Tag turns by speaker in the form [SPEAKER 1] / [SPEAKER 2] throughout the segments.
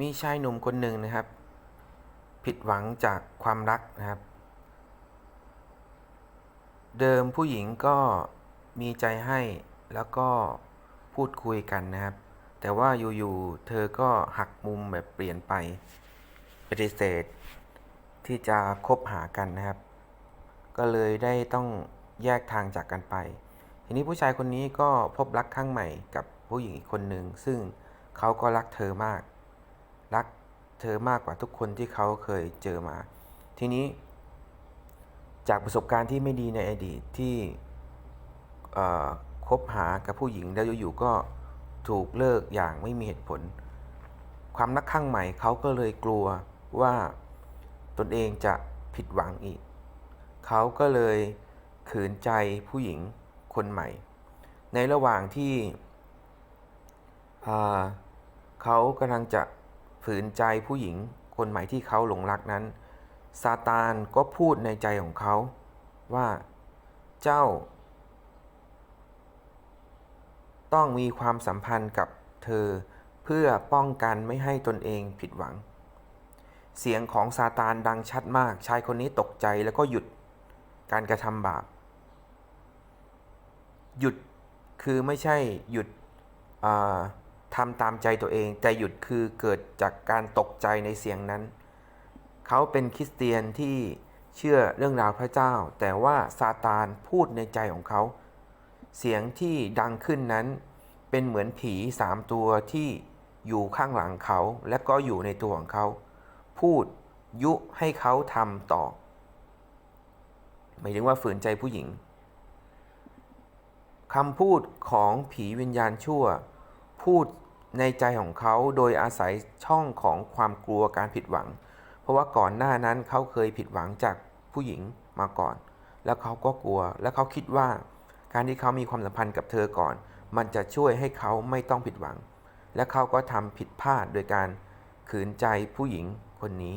[SPEAKER 1] มีชายหนุ่มคนหนึ่งนะครับ ผิดหวังจากความรักนะครับ เดิมผู้หญิงก็มีใจให้แล้วก็พูดคุยกันนะครับ แต่ว่าอยู่ๆเธอก็หักมุมแบบเปลี่ยนไปปฏิเสธ ที่จะคบหากันนะครับ ก็เลยได้ต้องแยกทางจากกันไป ทีนี้ผู้ชายคนนี้ก็พบรักครั้งใหม่กับผู้หญิงอีกคนหนึ่งซึ่งเขาก็รักเธอมาก รักเธอมากกว่าทุกคนที่เขาเคยเจอมา ทีนี้ จากประสบการณ์ที่ไม่ดีในอดีตที่คบหากับผู้หญิงแล้วอยู่ๆก็ถูกเลิกอย่างไม่มีเหตุผล ความรักครั้งใหม่เขาก็เลยกลัวว่าตนเองจะผิดหวังอีก เขาก็เลยขืนใจผู้หญิงคนใหม่ ในระหว่างที่เขากำลังจะ ฝืนใจผู้หญิงคนใหม่ที่เขาหลงรักนั้น ซาตานก็พูดในใจของเขาว่าเจ้า ต้องมีความสัมพันธ์กับเธอเพื่อป้องกันไม่ให้ตนเองผิดหวัง เสียงของซาตานดังชัดมาก ชายคนนี้ตกใจแล้วก็หยุดการกระทำบาป หยุดคือไม่ใช่หยุดอ่า ทำตามใจตัวเองแต่หยุดคือเกิดจากการตกใจในเสียงนั้น เขาเป็นคริสเตียนที่เชื่อเรื่องราวพระเจ้า แต่ว่าซาตานพูดในใจของเขา เสียงที่ดังขึ้นนั้นเป็นเหมือนผีสามตัวที่อยู่ข้างหลังเขาและก็อยู่ในตัวของเขา พูดยุให้เขาทำต่อ หมายถึงว่าฝืนใจผู้หญิงคำพูดของผีวิญญาณชั่ว พูดในใจของเขาโดยอาศัยช่องของความกลัวการผิดหวัง เพราะว่าก่อนหน้านั้นเขาเคยผิดหวังจากผู้หญิงมาก่อน แล้วเขาก็กลัว และเขาคิดว่า การที่เขามีความสัมพันธ์กับเธอก่อน มันจะช่วยให้เขาไม่ต้องผิดหวัง และเขาก็ทำผิดพลาดโดยการขืนใจผู้หญิงคนนี้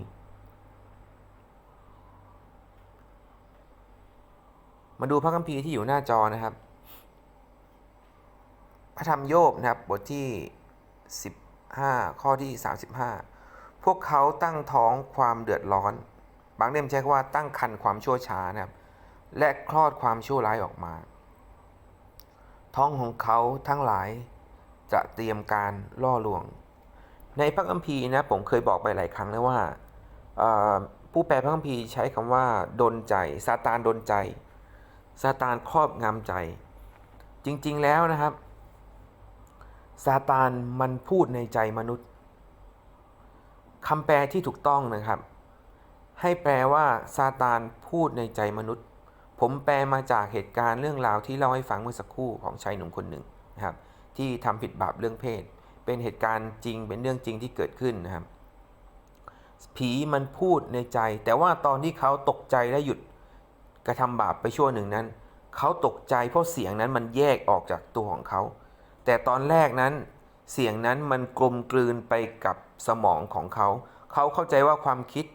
[SPEAKER 1] มาดูพระคัมภีร์ที่อยู่หน้าจอนะครับ ระธรรมโยบนะครับบทที่ 15 ข้อที่ 35 พวกเขาตั้งท้องความเดือดร้อน บางเล่มใช้คำว่าตั้งคันความชั่วช้านะครับ และคลอดความชั่วร้ายออกมา ท้องของเขาทั้งหลายจะเตรียมการล่อลวง ในพระคัมภีร์นะผมเคยบอกไปหลายครั้งแล้วว่า ผู้แปลพระคัมภีร์ใช้คำว่าดนใจซาตานดนใจซาตานครอบงำใจ จริง ๆ แล้วนะครับ ซาตานมันพูดในใจมนุษย์คำแปลที่ถูกต้องนะครับ ให้แปลว่าซาตานพูดในใจมนุษย์ ผมแปลมาจากเหตุการณ์เรื่องราวที่เล่าให้ฟังเมื่อสักครู่ของชายหนุ่มคนหนึ่งนะครับ ที่ทำผิดบาปเรื่องเพศ เป็นเหตุการณ์จริงเป็นเรื่องจริงที่เกิดขึ้นนะครับ ผีมันพูดในใจ แต่ว่าตอนที่เขาตกใจและหยุดกระทำบาปไปชั่วหนึ่งนั้น เขาตกใจเพราะเสียงนั้นมันแยกออกจากตัวของเขา แต่ตอนแรกนั้นเสียงนั้นมันกลมกลืนไปกับสมองของเขา เขาเข้าใจว่าความคิด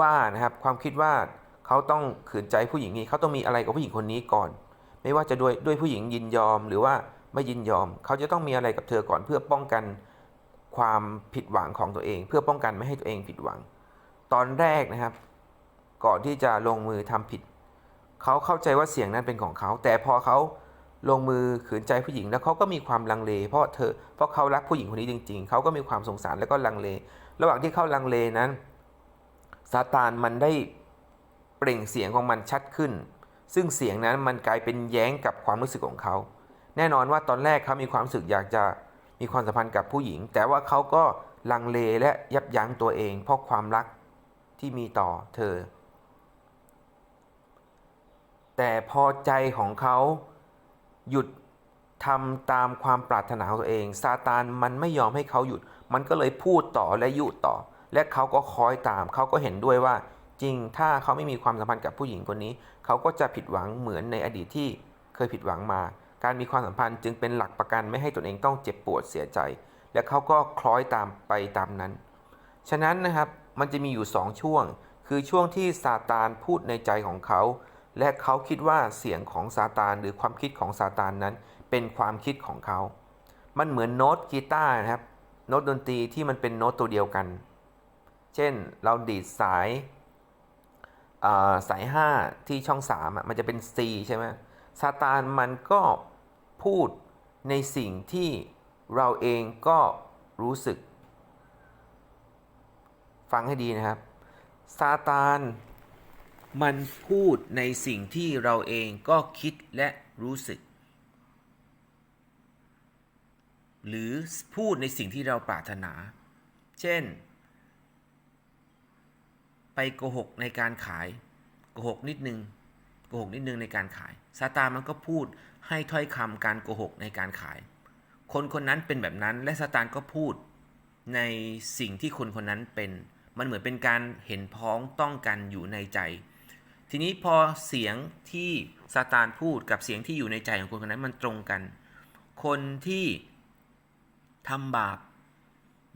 [SPEAKER 1] ว่านะครับความคิดว่าเขาต้องขืนใจผู้หญิงนี้เขาต้องมีอะไรกับผู้หญิงคนนี้ก่อน ไม่ว่าจะด้วยด้วยผู้หญิงยินยอมหรือว่าไม่ยินยอม เขาจะต้องมีอะไรกับเธอก่อนเพื่อป้องกันความผิดหวังของตัวเอง เพื่อป้องกันไม่ให้ตัวเองผิดหวัง ตอนแรกนะครับ ก่อนที่จะลงมือทำผิด เขาเข้าใจว่าเสียงนั้นเป็นของเขา แต่พอเขา ลงมือขืนใจผู้หญิงแล้วเขาก็มีความลังเล เพราะเธอเพราะเขารักผู้หญิงคนนี้จริง ๆเขาก็มีความสงสารแล้วก็ลังเล ระหว่างที่เขาลังเลนั้นซาตานมันได้เปล่งเสียงของมันชัดขึ้น ซึ่งเสียงนั้นมันกลายเป็นแย้งกับความรู้สึกของเขา แน่นอนว่าตอนแรกเขามีความรู้สึกอยากจะมีความสัมพันธ์กับผู้หญิง แต่ว่าเขาก็ลังเลและยับยั้งตัวเอง เพราะความรักที่มีต่อเธอ แต่พอใจของเขา หยุดทำตามความปรารถนาของตัวเองซาตานมันไม่ยอมให้เขาหยุด มันก็เลยพูดต่อและยุต่อ และเขาก็คอยตาม เขาก็เห็นด้วยว่าจริงถ้าเขาไม่มีความสัมพันธ์กับผู้หญิงคนนี้ เขาก็จะผิดหวังเหมือนในอดีตที่เคยผิดหวังมา การมีความสัมพันธ์จึงเป็นหลักประกันไม่ให้ตนเองต้องเจ็บปวดเสียใจ และเขาก็คล้อยตามไปตามนั้น ฉะนั้นนะครับมันจะมีอยู่สองช่วง คือช่วงที่ซาตานพูดในใจของเขา และเขาคิดว่าเสียงของซาตานหรือความคิดของซาตานนั้นเป็นความคิดของเขา มันเหมือนโน้ตกีตาร์นะครับ โน้ตดนตรีที่มันเป็นโน้ตตัวเดียวกัน เช่นเราดีดสายาสาย 5 ที่ช่อง 3 มันจะเป็น C ใช่ไหมซาตานมันก็พูดในสิ่งที่เราเองก็รู้สึก ฟังให้ดีนะครับ ซาตาน มันพูดในสิ่งที่เราเองก็คิดและรู้สึก หรือพูดในสิ่งที่เราปรารถนา เช่น ไปโกหกในการขายโกหกนิดนึงโกหกนิดนึงในการขายซาตานมันก็พูดให้ถ้อยคำการโกหกในการขาย คนคนนั้นเป็นแบบนั้นและซาตานก็พูดในสิ่งที่คนคนนั้นเป็นมันเหมือนเป็นการเห็นพ้องต้องกันอยู่ในใจ ทีนี้พอเสียงที่ซาตานพูดกับเสียงที่อยู่ในใจของคนคนนั้นมันตรงกัน คนที่ทำบาป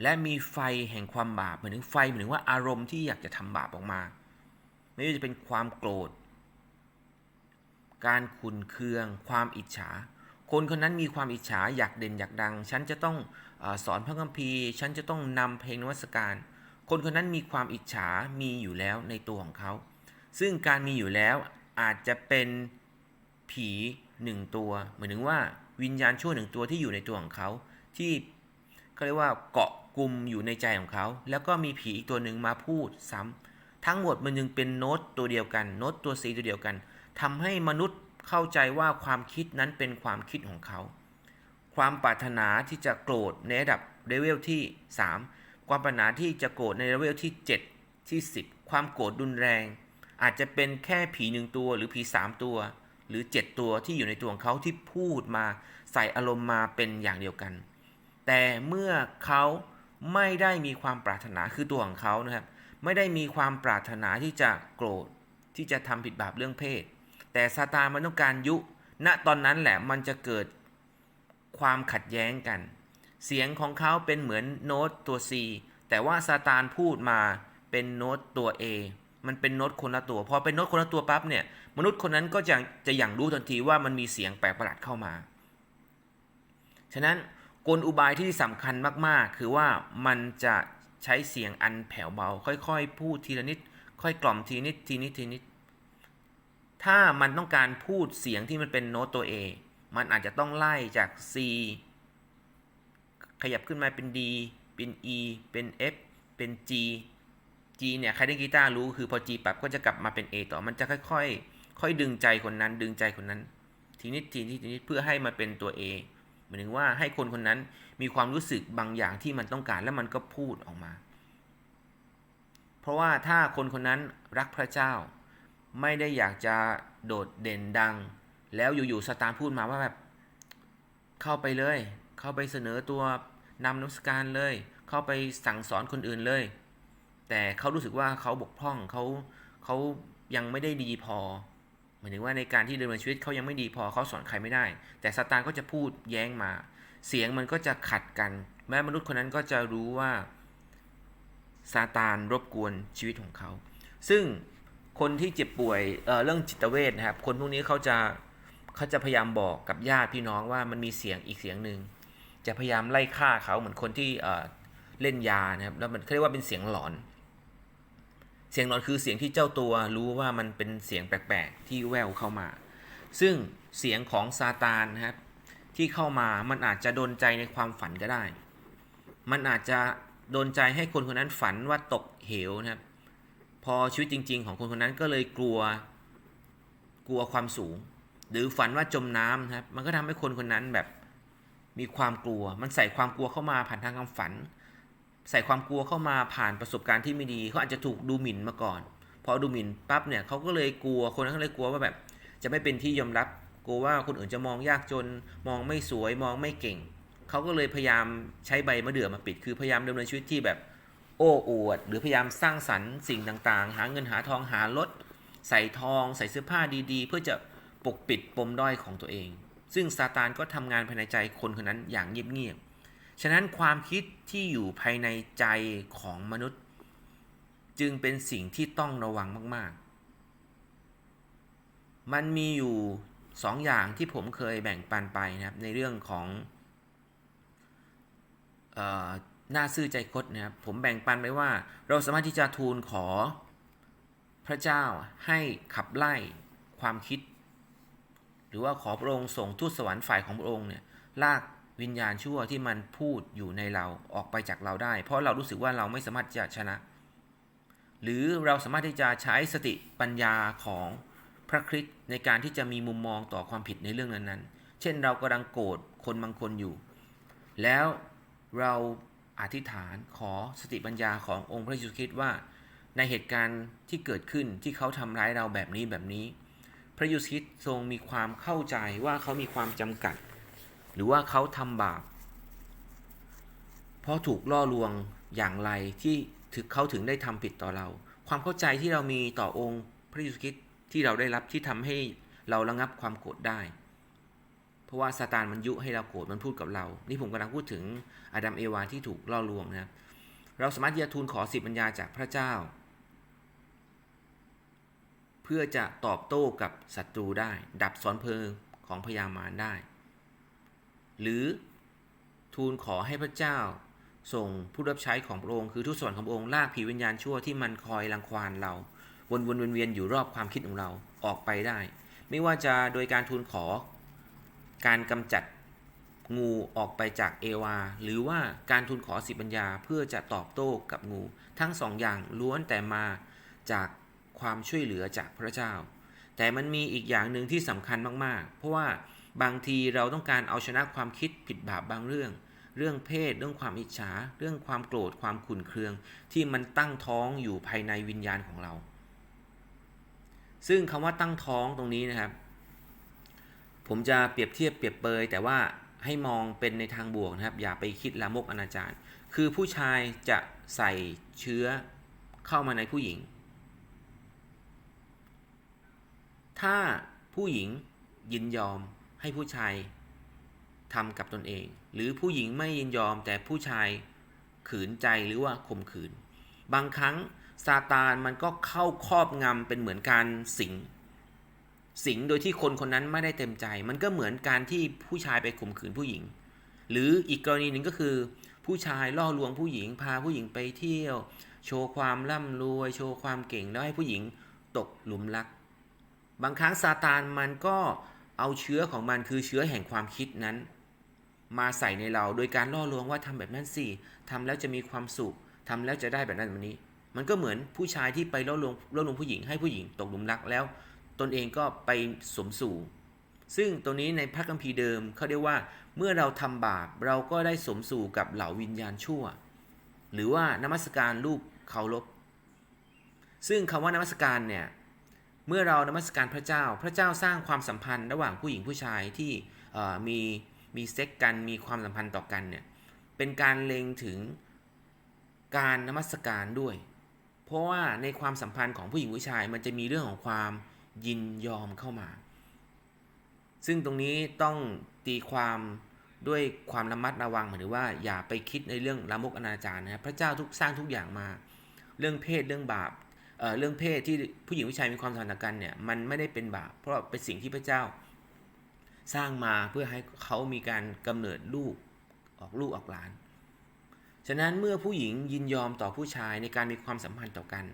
[SPEAKER 1] และมีไฟแห่งความบาปหมายถึงไฟหมายถึงว่าอารมณ์ที่อยากจะทำบาปออกมา ไม่ว่าจะเป็นความโกรธ การขุนเคือง ความอิจฉา คนคนนั้นมีความอิจฉาอยากเด่นอยากดัง ฉันจะต้องอสอนพระคัมภีร์ ฉันจะต้องนำเพลงนวัตการ คนคนนั้นมีความอิจฉามีอยู่แล้วในตัวของเขา ซึ่งการมีอยู่แล้วอาจจะเป็นผีหนึ่งตัวเหมือนถึงว่าวิญญาณชั่วหนึ่งตัวที่อยู่ในตัวของเขา ที่เขาเรียกว่าเกาะกลุ่มอยู่ในใจของเขา แล้วก็มีผีอีกตัวหนึ่งมาพูดซ้ำทั้งหมดมันยังเป็นโน้ตตัวเดียวกันโน้ตตัว C ตัวเดียวกันทำให้มนุษย์เข้าใจว่าความคิดนั้นเป็นความคิดของเขา ความปรารถนาที่จะโกรธในระดับเลเวลที่ 3 ความปรารถนาที่จะโกรธในเลเวลที่ 7 ที่ 10 ความโกรธรุนแรง อาจจะเป็นแค่ผีหนึ่งตัวหรือผี3ตัว หรือ7ตัวที่อยู่ในตัวของเขาที่พูดมาใส่อารมณ์มาเป็นอย่างเดียวกัน แต่เมื่อเขาไม่ได้มีความปรารถนาคือตัวของเขานะครับ ไม่ได้มีความปรารถนาที่จะโกรธที่จะทำผิดบาปเรื่องเพศ แต่ซาตานมันต้องการยุ ณตอนนั้นแหละมันจะเกิดความขัดแย้งกัน เสียงของเขาเป็นเหมือนโน้ตตัว C แต่ว่าซาตานพูดมาเป็นโน้ตตัว A มันเป็นโน้ตคนละตัว พอเป็นโน้ตคนละตัวปั๊บเนี่ย มนุษย์คนนั้นก็จะจะอย่างรู้ทันทีว่ามันมีเสียงแปลกประหลาดเข้ามา ฉะนั้นกลอุบายที่สำคัญมากๆ คือว่ามันจะใช้เสียงอันแผ่วเบา ค่อยๆ พูดทีละนิด ค่อยกล่อมทีนิดทีนิดทีนิด ถ้ามันต้องการพูดเสียงที่มันเป็นโน้ตตัว A มันอาจจะต้องไล่จาก C ขยับขึ้นมาเป็น D เป็น E เป็น F เป็น G G เนี่ยใครเล่นกีตาร์รู้คือพอ G ปรับก็จะกลับมาเป็น A ต่อมันจะค่อยๆ ค่อยดึงใจคนนั้น ดึงใจคนนั้น ทีนิดทีนิดทีนิดเพื่อให้มันเป็นตัว A หมายถึงว่าให้คนคนนั้นมีความรู้สึกบางอย่างที่มันต้องการแล้วมันก็พูดออกมา เพราะว่าถ้าคนคนนั้นรักพระเจ้า ไม่ได้อยากจะโดดเด่นดัง แล้วอยู่ๆสตาร์พูดมาว่าแบบเข้าไปเลย เข้าไปเสนอตัวนำนักการเลย เข้าไปสั่งสอนคนอื่นเลย แต่เขารู้สึกว่าเขาบกพร่องเขาเขายังไม่ได้ดีพอหมายถึงว่าในการที่ดำเนินชีวิตเขายังไม่ดีพอเขาสอนใครไม่ได้ แต่ซาตานก็จะพูดแย้งมา เสียงมันก็จะขัดกัน แม้มนุษย์คนนั้นก็จะรู้ว่าซาตานรบกวนชีวิตของเขา ซึ่งคนที่เจ็บป่วยเเรื่องจิตเวชนะครับ คนพวกนี้เขาจะเขาจะพยายามบอกกับญาติพี่น้องว่ามันมีเสียงอีกเสียงหนึ่งจะพยายามไล่ฆ่าเขาเหมือนคนที่เเล่นยานะครับแล้วมันเขาเรียกว่าเป็นเสียงหลอน เสียงหลอนคือเสียงที่เจ้าตัวรู้ว่ามันเป็นเสียงแปลกๆ ที่แววเข้ามา ซึ่งเสียงของซาตานนะครับที่เข้ามามันอาจจะโดนใจในความฝันก็ได้ มันอาจจะโดนใจให้คนคนนั้นฝันว่าตกเหวนะครับ พอชีวิตจริง ๆ ของคนคนนั้นก็เลยกลัว กลัวความสูง หรือฝันว่าจมน้ำนะครับ มันก็ทำให้คนคนนั้นแบบมีความกลัว มันใส่ความกลัวเข้ามาผ่านทางคำฝัน ใส่ความกลัวเข้ามาผ่านประสบการณ์ที่ไม่ดีเขาอาจจะถูกดูหมิ่นมาก่อน พอดูหมิ่นปั๊บเนี่ยเขาก็เลยกลัวคนนั้นก็เลยกลัวว่าแบบ จะไม่เป็นที่ยอมรับกลัวว่าคนอื่นจะมองยากจน มองไม่สวยมองไม่เก่งเขาก็เลยพยายามใช้ใบมะเดื่อมาปิด คือพยายามดำเนินชีวิตที่แบบโอ้อวด หรือพยายามสร้างสรรค์สิ่งต่างๆ หาเงินหาทองหารถใส่ทองใส่เสื้อผ้าดีๆ เพื่อจะปกปิดปมด้อยของตัวเอง ซึ่งซาตานก็ทำงานภายในใจคนคนนั้นอย่างเงียบๆ ฉะนั้นความคิดที่อยู่ภายในใจของมนุษย์ จึงเป็นสิ่งที่ต้องระวังมาก ๆ มันมีอยู่สองอย่างที่ผมเคยแบ่งปันไปนะครับในเรื่องของออหน้าซื่อใจคดนะครับผมแบ่งปันไว้ว่า เราสามารถที่จะทูลขอพระเจ้าให้ขับไล่ความคิด หรือว่าขอพระองค์ส่งทูตสวรรค์ฝ่ายของพระองค์เนี่ยลาก วิญญาณชั่วที่มันพูดอยู่ในเราออกไปจากเราได้ เพราะเรารู้สึกว่าเราไม่สามารถจะชนะ หรือเราสามารถที่จะใช้สติปัญญาของพระคริสต์ในการที่จะมีมุมมองต่อความผิดในเรื่องนั้นๆ เช่นเรากำลังโกรธคนบางคนอยู่ แล้วเราอธิษฐานขอสติปัญญาขององค์พระเยซูคริสต์ว่า ในเหตุการณ์ที่เกิดขึ้นที่เขาทำร้ายเราแบบนี้แบบนี้ พระเยซูคริสต์ทรงมีความเข้าใจว่าเขามีความจำกัด หรือว่าเขาทำบาปเพราะถูกล่อลวงอย่างไรที่ถึงเขาถึงได้ทำผิดต่อเรา ความเข้าใจที่เรามีต่อองค์พระเยซูคริสต์ที่เราได้รับที่ทำให้เราระงับความโกรธได้ เพราะว่าซาตานมันยุให้เราโกรธมันพูดกับเรา นี่ผมกำลังพูดถึงอาดัมเอวาที่ถูกล่อลวงนะครับเราสามารถที่จะทูลขอสิทธิปัญญาจากพระเจ้า เพื่อจะตอบโต้กับศัตรูได้ ดับสอนเพลิงของพยามารได้ หรือทูลขอให้พระเจ้า ส่งผู้รับใช้ของพระองค์คือทุตสวรรค์ของพระองค์ลากผีวิญญาณชั่วที่มันคอยรังควานเรา วนวนเวียนๆอยู่รอบความคิดของเราออกไปได้ ไม่ว่าจะโดยการทูลขอ การกำจัดงูออกไปจากเอวา หรือว่าการทูลขอสิทธิปัญญาเพื่อจะตอบโต้กับงู ทั้งสองอย่างล้วนแต่มาจากความช่วยเหลือจากพระเจ้า แต่มันมีอีกอย่างหนึ่งที่สำคัญมากๆ เพราะว่า บางทีเราต้องการเอาชนะความคิดผิดบาปบางเรื่อง เรื่องเพศ เรื่องความอิจฉา เรื่องความโกรธ ความขุ่นเคือง ที่มันตั้งท้องอยู่ภายในวิญญาณของเรา ซึ่งคำว่าตั้งท้องตรงนี้นะครับ ผมจะเปรียบเทียบเปรียบเปยแต่ว่าให้มองเป็นในทางบวกนะครับ อย่าไปคิดลามกอนาจารคือผู้ชายจะใส่เชื้อเข้ามาในผู้หญิง ถ้าผู้หญิงยินยอม ให้ผู้ชายทำกับตนเอง หรือผู้หญิงไม่ยินยอมแต่ผู้ชายขืนใจหรือว่าข่มขืน บางครั้งซาตานมันก็เข้าครอบงำเป็นเหมือนการสิง สิงโดยที่คนคนนั้นไม่ได้เต็มใจ มันก็เหมือนการที่ผู้ชายไปข่มขืนผู้หญิง หรืออีกกรณีหนึ่งก็คือ ผู้ชายล่อลวงผู้หญิงพาผู้หญิงไปเที่ยว โชว์ความร่ำรวย โชว์ความเก่งแล้วให้ผู้หญิงตกหลุมรัก บางครั้งซาตานมันก็เเอาเชื้อของมันคือเชื้อแห่งความคิดนั้น มาใส่ในเราโดยการล่อลวงว่าทำแบบนั้นสิทำแล้วจะมีความสุขทำแล้วจะได้แบบนั้นแบบนี้ มันก็เหมือนผู้ชายที่ไปล่อลวงล่อลวงผู้หญิงให้ผู้หญิงตกหลุมรักแล้ว ตนเองก็ไปสมสู่ ซึ่งตรงนี้ในพระคัมภีร์เดิมเขาเรียกว่าเมื่อเราทำบาปเราก็ได้สมสู่กับเหล่าวิญญาณชั่ว หรือว่านมัสการรูปเคารพซึ่งคำว่านมัสการเนี่ย เมื่อเรานมัสการพระเจ้า พระเจ้าสร้างความสัมพันธ์ระหว่างผู้หญิงผู้ชายที่มีมีเซ็กกันมีความสัมพันธ์ต่อกันเนี่ยเป็นการเล็งถึงการนมัสการด้วย เพราะว่าในความสัมพันธ์ของผู้หญิงผู้ชาย มันจะมีเรื่องของความยินยอมเข้ามา ซึ่งตรงนี้ต้องตีความด้วยความระมัดระวังหรือว่าอย่าไปคิดในเรื่องลามกอนาจารนะครับพระเจ้าทุกสร้างทุกอย่างมา เรื่องเพศเรื่องบาป เเรื่องเพศที่ผู้หญิงผู้ชายมีความสัมพันธ์กันเนี่ยมันไม่ได้เป็นบาปเพราะเป็นสิ่งที่พระเจ้า สร้างมาเพื่อให้เขามีการกำเนิดลูกออกลูกออกหลาน ฉะนั้นเมื่อผู้หญิงยินยอมต่อผู้ชายในการมีความสัมพันธ์ต่อกัน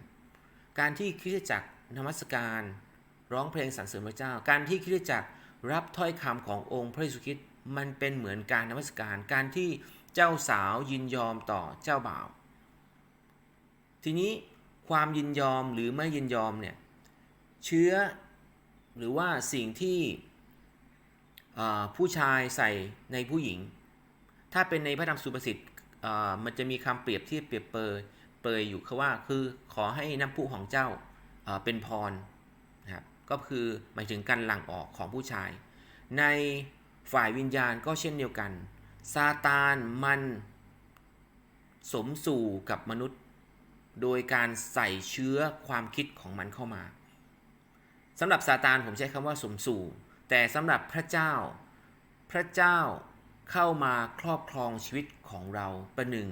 [SPEAKER 1] การที่คริสตจักรนมัสการ ร้องเพลงสรรเสริญพระเจ้า การที่คริสตจักรรับถ้อยคำขององค์พระเยซูคริสต์มันเป็นเหมือนการนมัสการ การที่เจ้าสาวยินยอมต่อเจ้าบ่าว ทีนี้ ความยินยอมหรือไม่ยินยอมเนี่ยเชื้อหรือว่าสิ่งที่ผู้ชายใส่ในผู้หญิง ถ้าเป็นในพระธรรมสุภาษิตมันจะมีคำเปรียบที่เปรียบเปยเปยอยู่คือว่าคือขอให้น้ำพุของเจ้าเป็นพรนะครับก็คือหมายถึงการหลั่งออกของผู้ชาย ในฝ่ายวิญญาณก็เช่นเดียวกันซาตานมันสมสู่กับมนุษย์ โดยการใส่เชื้อความคิดของมันเข้ามาสำหรับซาตานผมใช้คำว่าสมสู่ แต่สำหรับพระเจ้า พระเจ้าเข้ามาครอบครองชีวิตของเราประหนึ่ง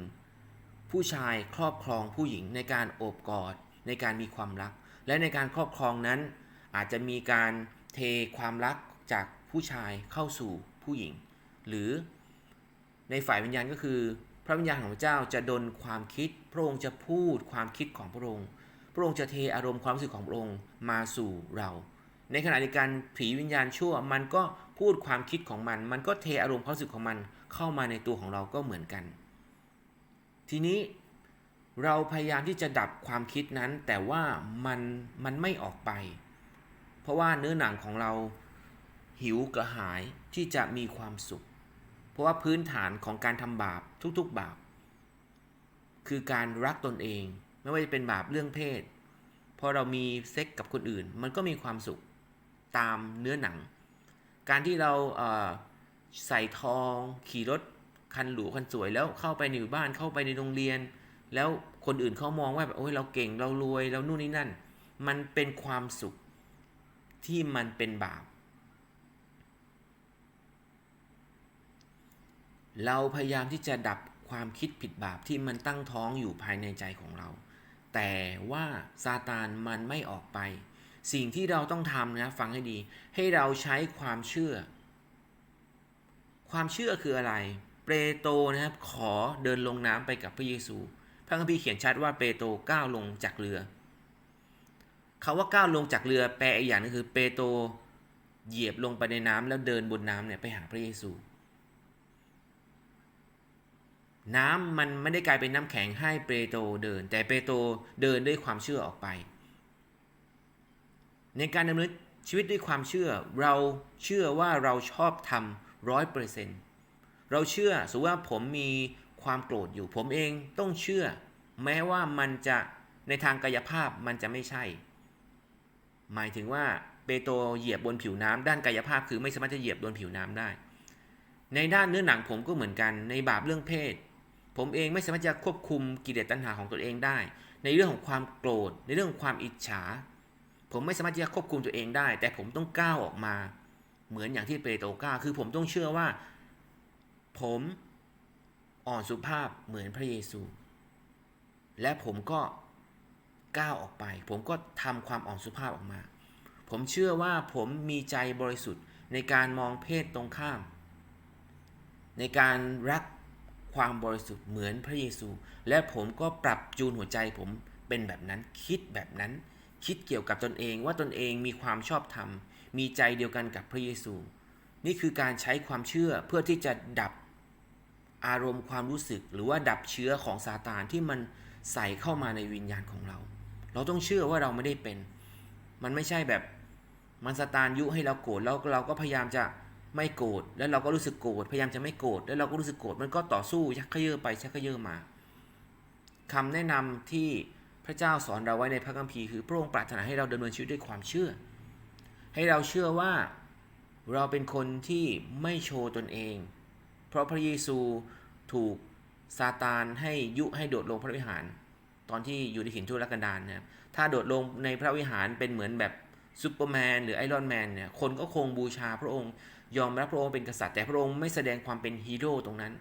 [SPEAKER 1] ผู้ชายครอบครองผู้หญิงในการโอบกอด ในการมีความรัก และในการครอบครองนั้น อาจจะมีการเทความรักจากผู้ชายเข้าสู่ผู้หญิง หรือในฝ่ายวิญญาณก็คือ ระวิญญาณของพระเจ้าจะดลความคิด พระองค์จะพูดความคิดของพระองค์ พระองค์จะเทอารมณ์ความรู้สึกของพระองค์มาสู่เรา ในขณะเดียวกันผีวิญญาณชั่ว มันก็พูดความคิดของมัน มันก็เทอารมณ์ความรู้สึกของมันเข้ามาในตัวของเราก็เหมือนกัน ทีนี้เราพยายามที่จะดับความคิดนั้น แต่ว่ามันมันไม่ออกไป เพราะว่าเนื้อหนังของเราหิวกระหายที่จะมีความสุข เพราะว่าพื้นฐานของการทำบาปทุกๆบาป คือการรักตนเอง ไม่ว่าจะเป็นบาปเรื่องเพศพอเรามีเซ็กกับคนอื่น มันก็มีความสุขตามเนื้อหนัง การที่เราเใส่ทองขี่รถคันหรูคันสวยแล้วเข้าไปในหมู่บ้านเข้าไปในโรงเรียน แล้วคนอื่นเขามองว่าแบบโอ้ยเราเก่งเรารวยเรานู่นนี่นั่น มันเป็นความสุขที่มันเป็นบาป เราพยายามที่จะดับความคิดผิดบาปที่มันตั้งท้องอยู่ภายในใจของเรา แต่ว่าซาตานมันไม่ออกไป สิ่งที่เราต้องทำนะฟังให้ดี ให้เราใช้ความเชื่อ ความเชื่อคืออะไร เปโตรนะครับขอเดินลงน้ำไปกับพระเยซู พระคัมภีร์เขียนชัดว่าเปโตรก้าวลงจากเรือคาว่าก้าวลงจากเรือแปลอีกอย่างนึงคือเปโตรเหยียบลงไปในน้ำแล้วเดินบนน้ำเนี่ยไปหาพระเยซู น้ำมันไม่ได้กลายเป็นน้ำแข็งให้เปโตรเดิน แต่เปโตรเดินด้วยความเชื่อออกไป ในการดำเนินชีวิตด้วยความเชื่อ เราเชื่อว่าเราชอบทำร้อยเปอร์เซ็นต์เราเชื่อสมมติว่าผมมีความโกรธอยู่ ผมเองต้องเชื่อ แม้ว่ามันจะในทางกายภาพมันจะไม่ใช่ หมายถึงว่าเปโตรเหยียบบนผิวน้ำด้านกายภาพคือไม่สามารถจะเหยียบบนผิวน้ำได้ ในด้านเนื้อหนังผมก็เหมือนกันในบาปเรื่องเพศ ผมเองไม่สามารถจะควบคุมกิเลสตัณหาของตัวเองได้ ในเรื่องของความโกรธ ในเรื่องของความอิจฉา ผมไม่สามารถที่จะควบคุมตัวเองได้ แต่ผมต้องก้าวออกมา เหมือนอย่างที่เปโตรก้าวคือผมต้องเชื่อว่า ผมอ่อนสุภาพเหมือนพระเยซู และผมก็ก้าวออกไป ผมก็ทำความอ่อนสุภาพออกมา ผมเชื่อว่าผมมีใจบริสุทธิ์ในการมองเพศตรงข้าม ในการรัก ความบริสุทธิ์เหมือนพระเยซู และผมก็ปรับจูนหัวใจผมเป็นแบบนั้นคิดแบบนั้น คิดเกี่ยวกับตนเองว่าตนเองมีความชอบธรรม มีใจเดียวกันกับพระเยซู นี่คือการใช้ความเชื่อเพื่อที่จะดับอารมณ์ความรู้สึกหรือว่าดับเชื้อของซาตานที่มันใส่เข้ามาในวิญญาณของเรา เราต้องเชื่อว่าเราไม่ได้เป็น มันไม่ใช่แบบมันซาตานยุให้เราโกรธแล้วเราก็พยายามจะ ไม่โกรธแล้วเราก็รู้สึกโกรธพยายามจะไม่โกรธแล้วเราก็รู้สึกโกรธมันก็ต่อสู้ชักเขยื้อไปชักเขยื้อมาคำแนะนำที่พระเจ้าสอนเราไว้ในพระคัมภีร์คือพระองค์ปรารถนาให้เราดำเนินชีวิตด้วยความเชื่อ ให้เราเชื่อว่าเราเป็นคนที่ไม่โชว์ตนเอง เพราะพระเยซูถูกซาตานให้ยุให้โดดลงพระวิหาร ตอนที่อยู่ในหินทุรกันดารนะครับถ้าโดดลงในพระวิหารเป็นเหมือนแบบซูเปอร์แมนหรือไอรอนแมนเนี่ยคนก็คงบูชาพระองค์ ยอมรับพระองค์เป็นกษัตริย์แต่พระองค์ไม่แสดงความเป็นฮีโร่ตรงนั้น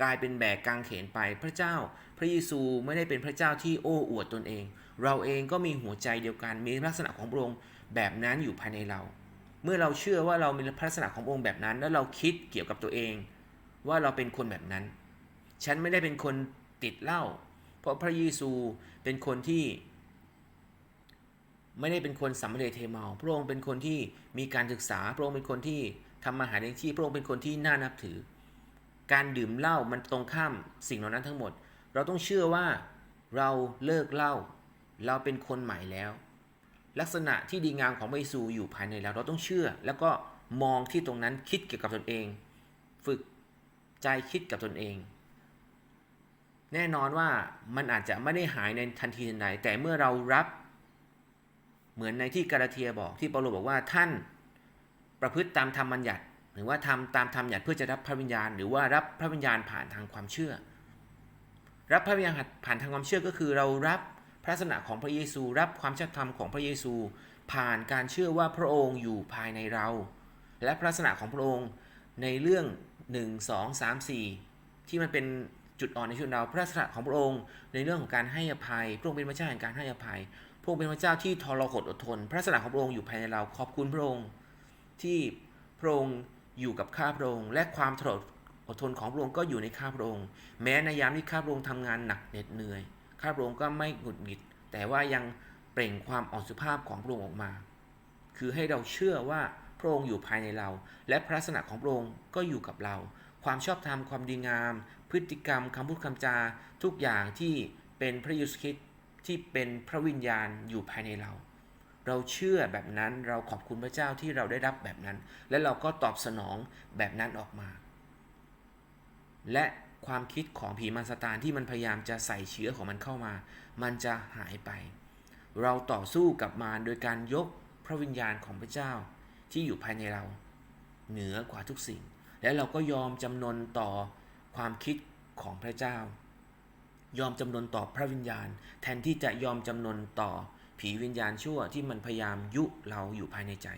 [SPEAKER 1] กลายเป็นแบกกางเขนไปพระเจ้า พระเยซูไม่ได้เป็นพระเจ้าที่โอ้อวดตนเอง เราเองก็มีหัวใจเดียวกันมีลักษณะของพระองค์แบบนั้นอยู่ภายในเรา เมื่อเราเชื่อว่าเรามีลักษณะขององค์แบบนั้น แล้วเราคิดเกี่ยวกับตัวเอง ว่าเราเป็นคนแบบนั้น ฉันไม่ได้เป็นคนติดเหล้าเพราะพระเยซูเป็นคนที่ไม่ได้เป็นคนสำเร็จเทเมา พระองค์เป็นคนที่มีการศึกษา พระองค์เป็นคนที่ ทำมาหาเลี้ยงชีพพระองค์เป็นคนที่น่านับถือ การดื่มเหล้ามันตรงข้ามสิ่งเหล่านั้นทั้งหมด เราต้องเชื่อว่าเราเลิกเหล้าเราเป็นคนใหม่แล้ว ลักษณะที่ดีงามของพระเยซูอยู่ภายในเราเราต้องเชื่อ แล้วก็มองที่ตรงนั้นคิดเกี่ยวกับตนเอง ฝึกใจคิดกับตนเอง แน่นอนว่ามันอาจจะไม่ได้หายในทันทีทันใดแต่เมื่อเรารับ เหมือนในที่กาลาเทียบอกที่เปาโลบอกว่าท่าน ประพฤติตามธรรมบัญญัติ หรือว่าทำตามธรรมบัญญัติเพื่อจะรับพระวิญญาณ หรือว่ารับพระวิญญาณผ่านทางความเชื่อ รับพระวิญญาณผ่านทางความเชื่อก็คือ เรารับพระลักษณะของพระเยซู รับความชอบธรรมของพระเยซู ผ่านการเชื่อว่าพระองค์อยู่ภายในเรา และพระลักษณะของพระองค์ในเรื่อง 1 2 3 4 ที่มันเป็นจุดอ่อนในชีวิตเราพระลักษณะของพระองค์ ในเรื่องของการให้อภัย พระองค์เป็นพระเจ้าแห่งการให้อภัย พระองค์เป็นพระเจ้าที่ทรหดอดทน พระลักษณะของพระองค์อยู่ภายในเรา ขอบคุณพระองค์ ที่พระองค์อยู่กับข้าพระองค์และความทรอดทนของพระองค์ก็อยู่ในข้าพระองค์แม้ในยามที่ข้าพระองค์ทำงานหนักเหน็ดเหนื่อย ข้าพระองค์ก็ไม่หงุดหงิด แต่ว่ายังเปล่งความอ่อนสุภาพของพระองค์ออกมา คือให้เราเชื่อว่าพระองค์อยู่ภายในเรา และพระลักษณะของพระองค์ก็อยู่กับเรา ความชอบธรรมความดีงาม พฤติกรรมคำพูดคำจา ทุกอย่างที่เป็นพระเยซูคริสต์ที่เป็นพระวิญญาณอยู่ภายในเรา เราเชื่อแบบนั้นเราขอบคุณพระเจ้าที่เราได้รับแบบนั้น และเราก็ตอบสนองแบบนั้นออกมา และความคิดของผีมันสตานที่มันพยายามจะใส่เชื้อของมันเข้ามา มันจะหายไป เราต่อสู้กับมารโดยการยกพระวิญญาณของพระเจ้าที่อยู่ภายในเรา เหนือกว่าทุกสิ่ง และเราก็ยอมจำนนต่อความคิดของพระเจ้า ยอมจำนนต่อพระวิญญาณ แทนที่จะยอมจำนนต่อ ผีวิญญาณชั่วที่มันพยายามยุเราอยู่ภายในใจ